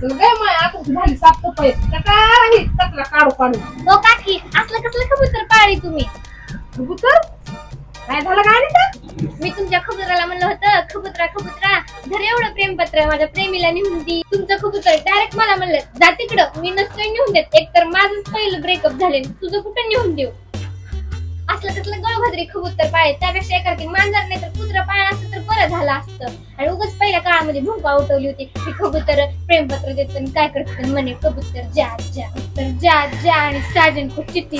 काय माय आता झाली साफसफाई काय कचरा काढू काढू हो काकी असलं कसलं कबूतर पाळी तुम्ही? कबूतर? काय झालं काय नाही मी तुमच्या खबुतराला म्हणलं होतं खबुतरा खबुतरा धर एवढं प्रेमपत्र माझ्या प्रेमीला नेऊन दे. तुमचं खबुतर डायरेक्ट मला म्हणलं जा तिकडं मी नसतोय नेऊन देत. एकतर माझंच पहिलं ब्रेकअप झाले तुझं कुठं नेऊन देऊ? असलं कसलं गळभद्री खबुतर पाळे त्यापेक्षा एखादी मांजर नाही तर कुत्रा पाळला असतं तर बरं झालं असतं. आणि उगाच पहिल्या काळामध्ये भूका उठवली होती. की कबूतर प्रेमपत्र देत आणि काय करत म्हणे कबूतर जा जा तर जा जा. आणि साजन को चिठ्ठी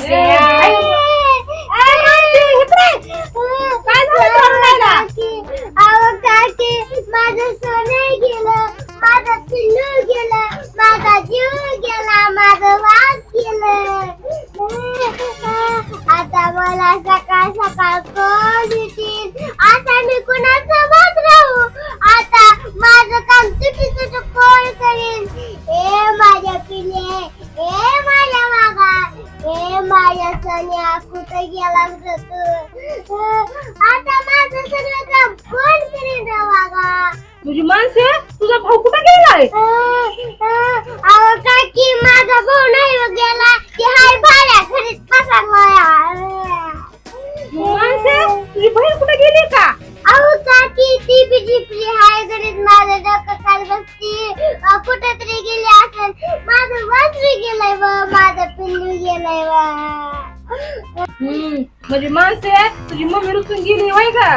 सगळं काम कोण तुझी माणसे? तुझा भाऊ कुठे गेलाय? अहो काकी माझा भाऊ नाही हो गेला. ते हाय भाड्या घरीच पसरलाय. माणसे? तुझी बहीण कुठे गेली का? अहो काकी ती बी जिपली हाय घरीच. माझं डोकं काल बसती. कुठे तरी गेली असेल. माझं वासरी गेलंय व माझं पिल्लू गेलंय व. हम्म म्हणजे माणसे तुझी मम्मी रुसून गेली होय का?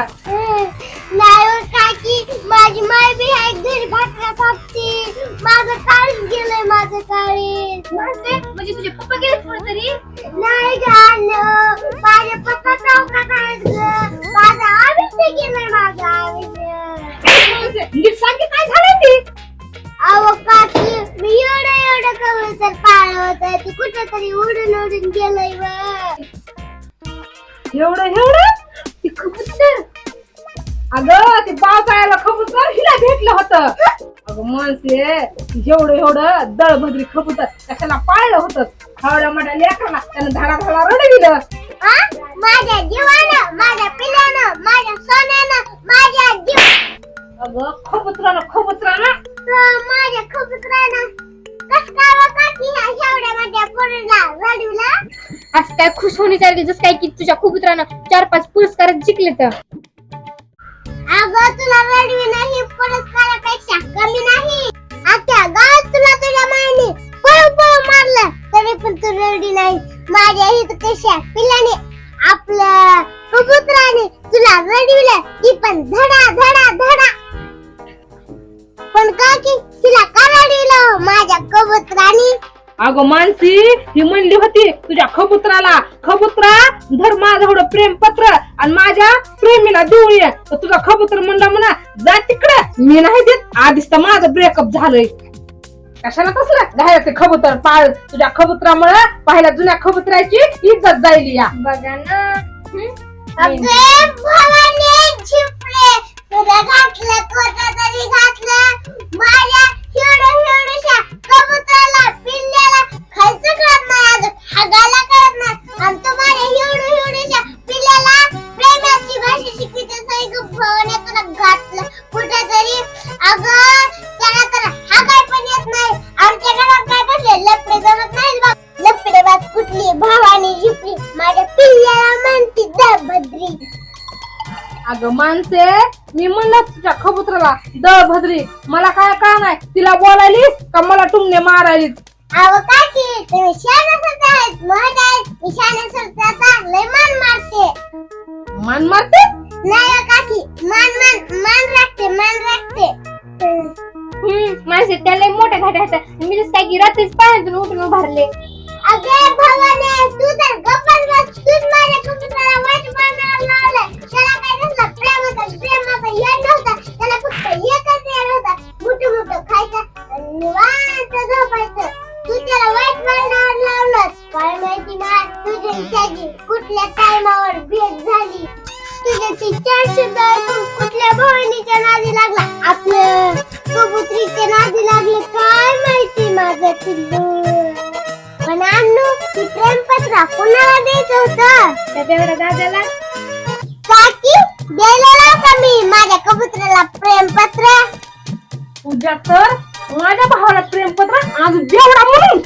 नाही काकी माझी माय बी आहे घरी भाकऱ्या थापती. माझं काळीच गेलंय माझं काळीच. माणसे, म्हणजे तुझे पप्पा गेले कुठं तरी नाही झालं. माझे पप्पा चौकात आहेत ग माझं गेलंय माझं नीट सांग उडून गेलंय एवढं एवढं? ती कबूतर अगं ते पावसाळ्याला कबूतर हिला भेटलं होतं. अगं माणसे एवढं एवढं दळभद्री कबूतर कशाला पाळलं होतं? हवड्या मोठ्या लेकराला त्यानं धाडा धाडा रडविलं हा? माझ्या जीवानं माझ्या पिल्यानं माझ्या सोन्यानं माझ्या जीव अगं खबुतरानं खबुतरानं तर माझ्या कबुतरानं कस काय माझ्या आज काय खुश होणी जस काय की तुझ्या कुबुतरानं चार पाच पुरस्कार जिंकले तर. अगं तुला पुरस्कारापेक्षा कमी नाही. गावात तुला तुझ्या मायने मारलं तरी पण तू रडली नाही. माझ्या हित कशा आपल्या कबुतराने तुला रडविलं ती पण धडा धडा धडा. पण का की तिला का रडविलं? माझ्या कबुतराने अगं मानसी ही म्हणली होती तुझ्या खबुतराला खबुतरा धर माझं एवढं प्रेम पत्र आणि माझ्या प्रेमीला देऊन ये. तर तुझा खबुतर म्हणला म्हणा जा तिकडे मी नाही देत. आधीच तर माझं ब्रेकअप झालंय. कशाला तसलं? घायचं खबुतर पाळ. तुझ्या खबुतरामुळे पाहिल्या जुन्या खबुतराची इज्जत जायली या. बघा ना? अगे भवाने झिपले तुला घातलं कोणतं तरी घातलं. माझ्या अगं माणसे मी म्हणलं तुझ्या खबुतराला दळ भद्री मला काय कळ नाही तिला बोलायलीस का मला टुमणे मारायलीस? अहो काकी तुम्ही आहेत आहेत. मी मान मारते. मान मारते नाही हो काकी मान मान मान राखते मान राखते. हं, माणसे त्याला मोठ्या घाट्या मी जसं काय की रात्रीच पाण्यातून उठून उभारले. अगे भवाने तू तर गप्पच बस तूच माझ्या कबुतराला त्याची कुठल्या टायमावर भेट झाली? ती ऐकून कुठल्या भवानीच्या नादी लागला? आपलं कबुतरीच्या नादी लागलं काय माहिती माझं पिल्लू? पण ती प्रेमपत्र कुणाला द्यायचं होतं? दादाला. काकी द्यायला लाव का मी माझ्या कबुतराला प्रेमपत्र? तुझ्या तर माझ्या भावाला प्रेमपत्र. आज जेवढा म्हणून